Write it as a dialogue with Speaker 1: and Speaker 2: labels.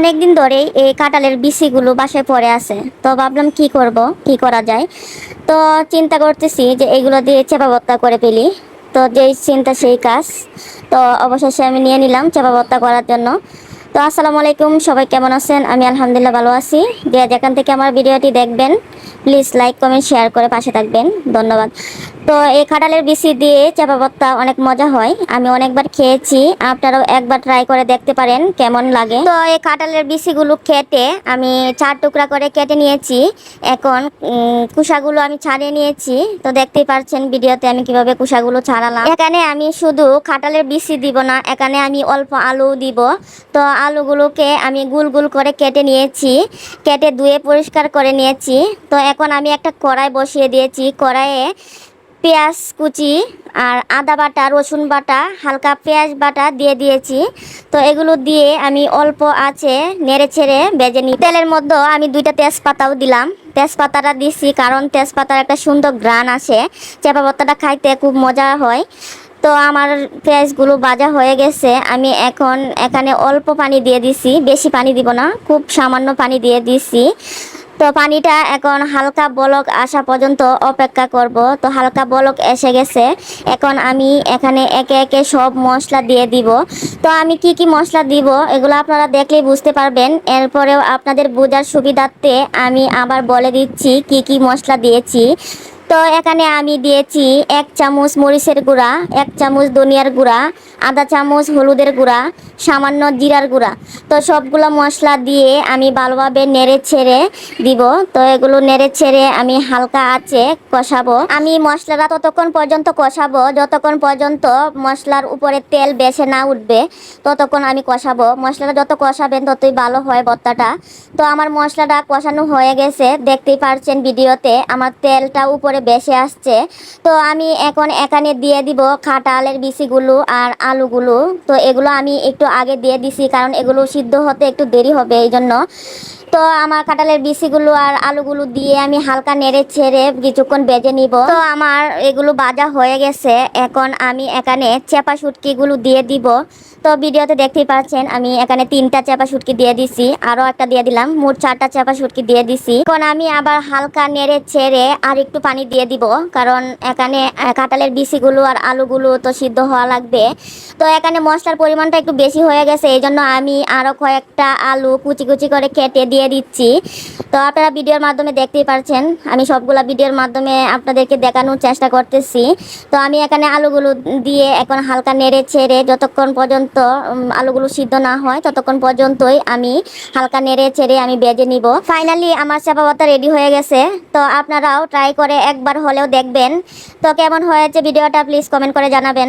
Speaker 1: অনেক দিন ধরেই এই কাঁঠালের বিচিগুলো বাসায় পড়ে আছে। তো ভাবলাম কি করব, কি করা যায়? তো চিন্তা করতেছি যে এগুলো দিয়ে চেপা করে ফেলি। তো যেই চিন্তা, সেই কাজ। তো অবশেষে আমি নিয়ে নিলাম চেপা করার জন্য। তো আসসালামু আলাইকুম, সবাই কেমন আছেন? আমি আলহামদুলিল্লাহ ভালো আছি। যে যেখান থেকে আমার ভিডিওটি দেখবেন প্লিজ লাইক কমেন্ট শেয়ার করে পাশে থাকবেন। ধন্যবাদ। তো এই কাঁঠালের বিচি দিয়ে চাপা ভর্তা অনেক মজা হয়। আমি অনেকবার খেয়েছি আপনারাও একবার ট্রাই করে দেখতে পারেন কেমন লাগে। তো এই কাঁঠালের বিচিগুলো কেটে আমি চার টুকরা করে কেটে নিয়েছি। এখন উম, কুসাগুলো আমি ছাড়িয়ে নিয়েছি। তো দেখতেই পারছেন ভিডিওতে আমি কীভাবে কুসাগুলো ছাড়ালাম। এখানে আমি শুধু কাঁঠালের বিচি দিব না এখানে আমি অল্প আলু দিব। তো আলুগুলোকে আমি গুল গুল করে কেটে নিয়েছি কেটে ধুয়ে পরিষ্কার করে নিয়েছি। তো এখন আমি একটা কড়াই বসিয়ে দিয়েছি। কড়াইয়ে পেঁয়াজ কুচি আর আদা বাটা, রসুন বাটা, হালকা পেঁয়াজ বাটা দিয়ে দিয়েছি। তো এগুলো দিয়ে আমি অল্প আছে নেড়ে ছেড়ে বেজে নিই তেলের মধ্যে আমি দুইটা তেজপাতাও দিলাম। তেজপাতাটা দিছি কারণ তেজপাতার একটা সুন্দর গ্রান আসে। চেপা পাতাটা খাইতে খুব মজা হয়। তো আমার পেঁয়াজগুলো ভাজা হয়ে গেছে। আমি এখন এখানে অল্প পানি দিয়ে দিছি। বেশি পানি দিব না। খুব সামান্য পানি দিয়ে দিছি। তো পানিটা এখন হালকা বলক আসা পর্যন্ত অপেক্ষা করব। তো হালকা বলক এসে গেছে। এখন আমি এখানে একে একে সব মশলা দিয়ে দিব। তো আমি কি কি মশলা দিব এগুলো আপনারা দেখলেই বুঝতে পারবেন। এরপরেও আপনাদের বোঝার সুবিধার্থে আমি আবার বলে দিচ্ছি কি কি মশলা দিয়েছি। তো এখানে আমি দিয়েছি এক চামচ মরিচের গুঁড়া, এক চামচ ধনিয়ার গুঁড়া আধা চামচ, হলুদের গুঁড়া, সামান্য জিরার গুঁড়া। তো সবগুলো মশলা দিয়ে আমি ভালোভাবে নেড়ে ছেড়ে দিব। তো এগুলো নেড়ে ছেড়ে আমি হালকা আছে কষাবো। আমি মশলাটা ততক্ষণ পর্যন্ত কষাবো। যতক্ষণ পর্যন্ত মশলার উপরে তেল বেছে না উঠবে, ততক্ষণ আমি কষাবো। মশলাটা যত কষাবেন ততই ভালো হয় ভর্তাটা। তো আমার মশলাটা কষানো হয়ে গেছে। দেখতেই পারছেন ভিডিওতে আমার তেলটা উপরে বেশে আসছে। তো আমি এখন এখানে দিয়ে দিব খাটালের বিচিগুলো আর আলুগুলো। তো এগুলো আমি একটু আগে দিয়ে দিছি, কারণ এগুলো সিদ্ধ হতে একটু দেরি হবে এই জন্য। তো আমার কাঁঠালের বিচিগুলো আর আলুগুলো দিয়ে আমি হালকা নেড়ে ছেড়ে কিছুক্ষণ বেজে নিব। তো আমার এগুলো বাজা হয়ে গেছে, এখন আমি এখানে চেপা শুটকিগুলো দিয়ে দিব। তো ভিডিওতে দেখতেই পাচ্ছেন, আমি এখানে তিনটা চেপা শুটকি দিয়ে দিছি, আরও একটা দিয়ে দিলাম, মোট চারটা চেপা শুটকি দিয়ে দিছি। এখন আমি আবার হালকা নেড়ে ছেড়ে আর একটু পানি দিয়ে দিব, কারণ এখানে কাঁঠালের বিচিগুলো আর আলুগুলো তো সিদ্ধ হওয়া লাগবে। তো এখানে মশলার পরিমাণটা একটু বেশি হয়ে গেছে এই জন্য আমি আরও কয়েকটা আলু কুচি কুচি করে কেটে দিয়ে দিচ্ছি। তো আপনারা ভিডিওর মাধ্যমে দেখতেই পারছেন, আমি সবগুলা ভিডিওর মাধ্যমে আপনাদেরকে দেখানোর চেষ্টা করতেছি। তো আমি এখানে আলুগুলো দিয়ে এখন হালকা নেড়ে ছেড়ে যতক্ষণ পর্যন্ত আলুগুলো সিদ্ধ না হয়, ততক্ষণ পর্যন্তই আমি হালকা নেড়ে ছেড়ে আমি বেজে নিব। ফাইনালি আমার চাপা রেডি হয়ে গেছে। তো আপনারাও ট্রাই করে একবার হলেও দেখবেন। তো কেমন হয়েছে ভিডিওটা প্লিজ কমেন্ট করে জানাবেন।